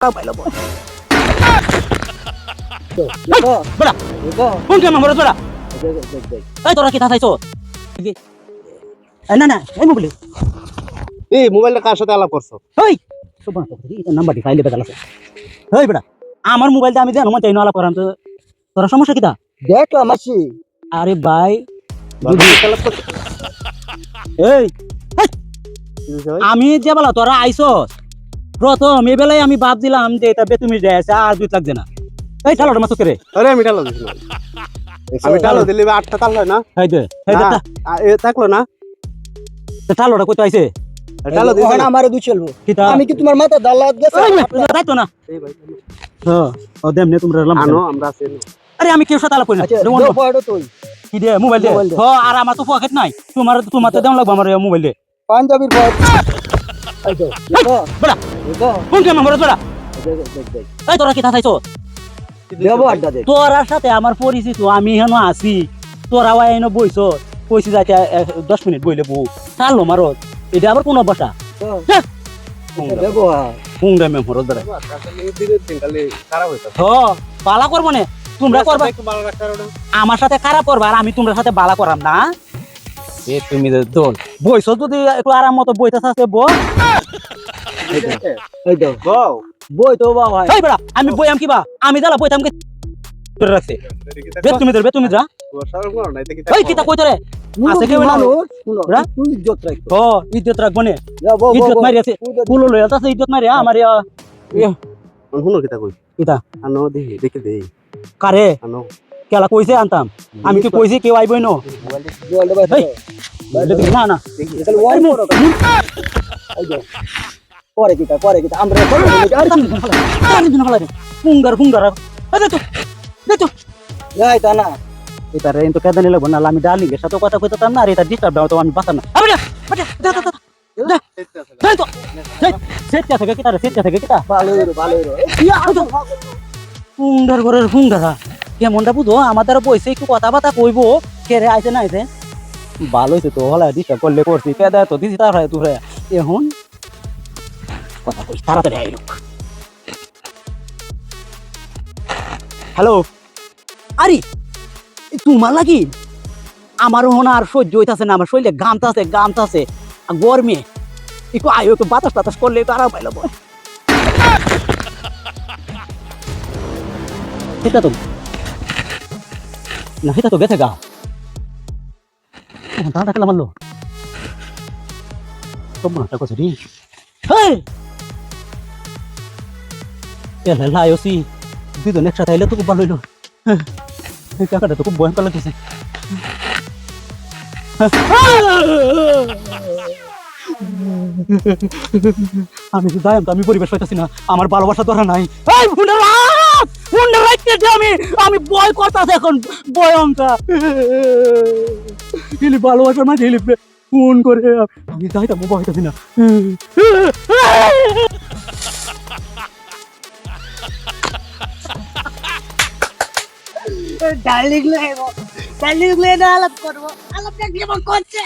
পাইলো বল। দেখো বড়া দেখো কোন কেমন বড়? বড়া দেখ দেখ দেখ এই তোরা কি থাকাইছো না না এই মোবাইল এই মোবাইলটা কার সাথে আলাপ করছ? ওই নাম্বার দি ফাইলে বেদাল আছে ওই বেটা আমার মোবাইলটা আমি জানো মন চাই নলা করাম তো তোরা সমস্যা কিটা? দেখলাম মাসি আরে আলাপ এই ভাই? আমি যে বলা তোরা আইসস প্রথম এই বেলায় আমি ভাব দিলাম যে এটা বেতুমি যায় আছে আর দুই লাগছে না। এই চালোটা মাছ করে আরে আমি টালো দিছি। আমি টালো দিলে আটটা তাল হয় না? এই দে এই দে না, আ- এ থাকল না? চালোটা কইতে আইছে? টালো দিছি না। আমারে দুই চলবো আমি কি তোমার মাথা দাল্লাত গেছে? যাইতো না। এই ভাই, হ্যাঁ ও দেমনে তোমরা লাম আনো আমরা আছি আরে আমি কেউ সাথে আলাপ করি না। আচ্ছা তুই কি দে মোবাইল দে। হ আর আমার তো পকেট নাই। তোমার তোমার তো দেম লাগবে আমার মোবাইল দে। পাঞ্জাবির পর তোরা কি থাকাইছো দেবো আড্ডা দেখ। তোরার সাথে আমার পরিচিত আমি হেন আছি। তোরা ওই এনে বইছ। কইছি যাইতে দশ মিনিট বইলে বউ চালো মারত। এটা আবার কোন বসা পারো না? আমার সাথে খারাপ করবা আর আমি তোমার সাথে বালা করাম না। এ তুমি দোল বইছ যদি একটু আরাম মতো বইতে থাকতে বো এই দেখো বউ, বই তো বাবা এই বেড়া আমি কিবা আমি দালা বইতাম কি ধরে রাখছে বে তুমি ধর বে তুমি যা কি দেখো? কিতা কইতরে আছে কেউ মুরব্বী না? ওরা? তুই ইজ্জত রাখো ও ইজ্জত রাখব না ইজ্জত মারি আছে ফুল লই আছে ইজ্জত মারি আমার ইয়া- শুনো কিতা কই? কিতা? আনো দেখি, দেখি দেই। কারে আনো। কেলা কইছে আনতাম আমি কি কইছি কেউ আইবই না বলতে পারছ এই। না না দেখি। এখানে ওয়াই করো এই দেখো পরে কিটা পরে কিটা আমরা আর কি আর দিন হলা ফুঙ্গার ফুঙ্গার এই দেখো দেখো যাই তা না এটা রে তো কেদানি লাগবো না আমি ডার্লিং এর সাথে কথা কইতাম না আর এটা ডিস্টার্ব দাও তো আমি বাঁচাম না আরে বাটা দা দা দা দা তো সেটটা থেকে কিটা রে সেটটা থেকে কিটা ভালো হইল ভালো হইল ইয়া তো ফুঙ্গার ঘরের ফুঙ্গারা কেমনটা বুঝো আমাদের বইছে, একটু কথা বাতা কইবো। কে রে, আইছে না, আইছে? ভালো হইছে তো হলা ডিস্টার্ব করলে করছি কেদা তো, দিছি তার হয় তুই এখন কথা কই তাড়াতাড়ি আইলো হ্যালো? আরে তোমার লাগি? আমার হন আর সহ্য হইতাছে না, আমার শরীরে গামতাছে গামতাছে গরমে, একটু আয়ো, একটু বাতাস টাতাস করলে একটু আরাম পাইলো সেটা তো না তো গেছে গা। দাদা খেলা মারলো। মাথা কথা রে। হেই! এলা লাইওসি দুজন একসাথে আইলে তো খুব ভালো হইল। হ্যাঁ, টাকাটা তো খুব ভয়ঙ্কর লাগতেছে। আমি তো দায়াম আমি পরিবেশ পাইতেছি না। আমার ভালোবাসা ধরা নাই। রাখতেছি আমি আমি ভয় করতেছি এখন ভয়ঙ্কর হিলি ভালোবাসার মাঝে হিলি ফোন করে, আমি হইতেছি না আলাপ করব। আলাপটা কেমন করছে?